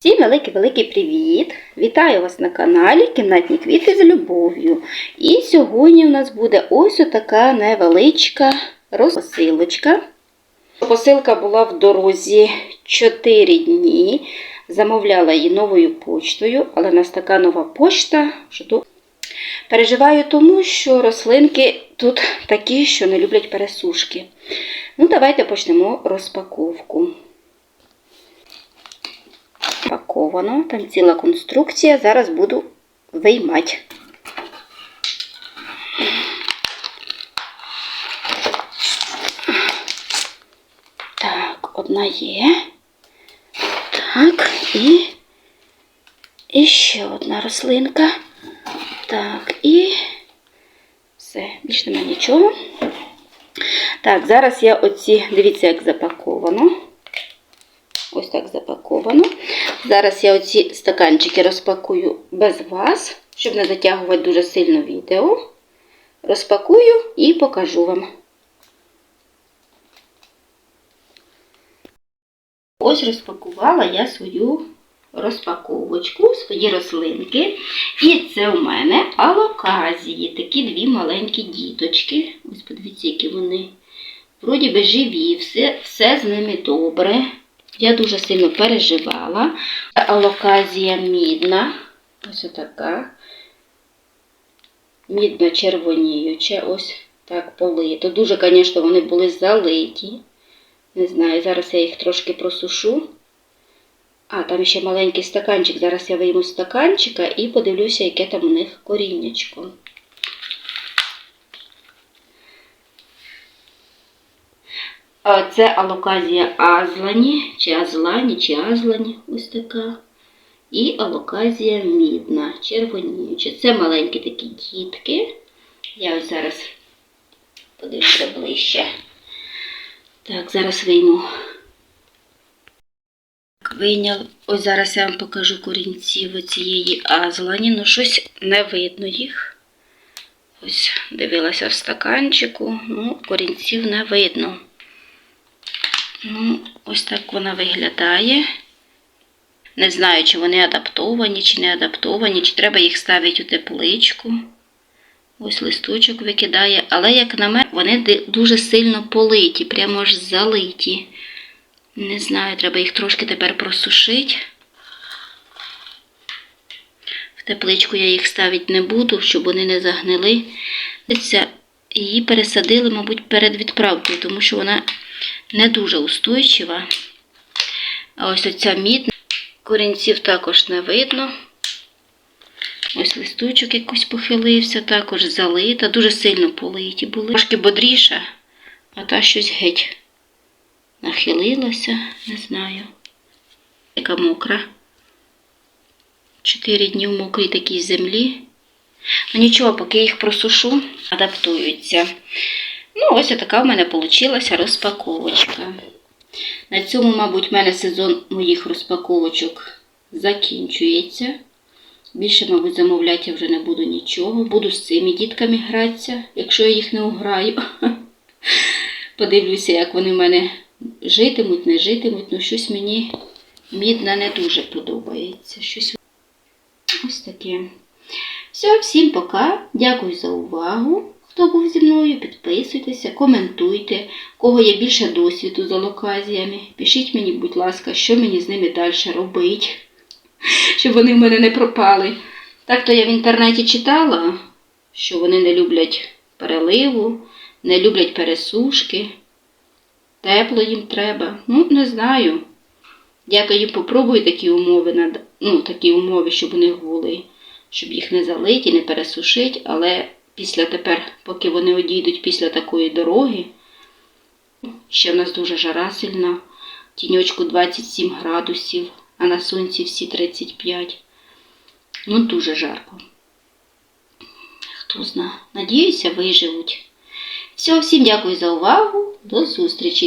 Всім великий-великий привіт! Вітаю вас на каналі Кімнатні квіти з любов'ю. І сьогодні у нас буде ось така невеличка розпосилочка. Посилка була в дорозі 4 дні. Замовляла її новою почтою, але в нас така нова почта, що переживаю тому, що рослинки тут такі, що не люблять пересушки. Ну, давайте почнемо розпаковку паковано, там ціла конструкція. Зараз буду виймати. Так, одна є. Так, і, і ще одна рослинка. Так, і все, більше немає нічого. Так, зараз я оці, дивіться, як запаковано. Ось так запаковано. Зараз я оці стаканчики розпакую без вас, щоб не затягувати дуже сильно відео. Розпакую і покажу вам. Ось розпакувала я свою розпаковочку, свої рослинки. І це у мене алоказії, такі дві маленькі діточки. Ось подивіться, які вони. Вроді би живі, все, все з ними добре. Я дуже сильно переживала. Алоказія мідна. Ось така. Мідно червоніюча, ось так полито. Дуже, звісно, вони були залиті. Не знаю, зараз я їх трошки просушу. А, там ще маленький стаканчик. Зараз я вийму стаканчика і подивлюся, яке там у них коріннячко. Це алоказія азлані, чи азлані, чи азлані, ось така. І алоказія мідна, червоніюча. Це маленькі такі дітки. Я ось зараз подивлюся ближче. Так, зараз вийму. Вийняв, ось зараз я вам покажу корінців цієї азлані. Ну, щось не видно їх. Ось дивилася в стаканчику, ну, корінців не видно. Ну, ось так вона виглядає. Не знаю, чи вони адаптовані, чи не адаптовані, чи треба їх ставити у тепличку. Ось листочок викидає. Але, як на мене, вони дуже сильно политі, прямо аж залиті. Не знаю, треба їх трошки тепер просушити. В тепличку я їх ставити не буду, щоб вони не загнили. Її пересадили, мабуть, перед відправкою, тому що вона не дуже устойчива. Ось оця мідна. Корінців також не видно. Ось листочок якось похилився, також залита, дуже сильно политі були. Трошки бодріша, а та щось геть нахилилася, не знаю. Яка мокра. Чотири дні в мокрій такій землі. Ну нічого, поки їх просушу, адаптуються. Ну, ось така в мене вийшла розпаковочка. На цьому, мабуть, в мене сезон моїх розпаковочок закінчується. Більше, мабуть, замовляти я вже не буду нічого. Буду з цими дітками гратися, якщо я їх не уграю. Подивлюся, як вони в мене житимуть, не житимуть. Ну, щось мені мідна не дуже подобається. Щось ось таке. Все, всім пока. Дякую за увагу. Хто був зі мною, підписуйтеся, коментуйте, кого є більше досвіду з алоказіями. Пишіть мені, будь ласка, що мені з ними далі робити, щоб вони в мене не пропали. Так то я в інтернеті читала, що вони не люблять переливу, не люблять пересушки. Тепло їм треба. Ну, не знаю. Я тоді попробую такі умови, ну, такі умови, щоб них були, щоб їх не залити, не пересушити, але після тепер, поки вони одійдуть після такої дороги, ще в нас дуже жара сильна, тіньочку 27 градусів, а на сонці всі 35. Ну, дуже жарко. Хто знає. Надіюся, виживуть. Все, всім дякую за увагу. До зустрічі!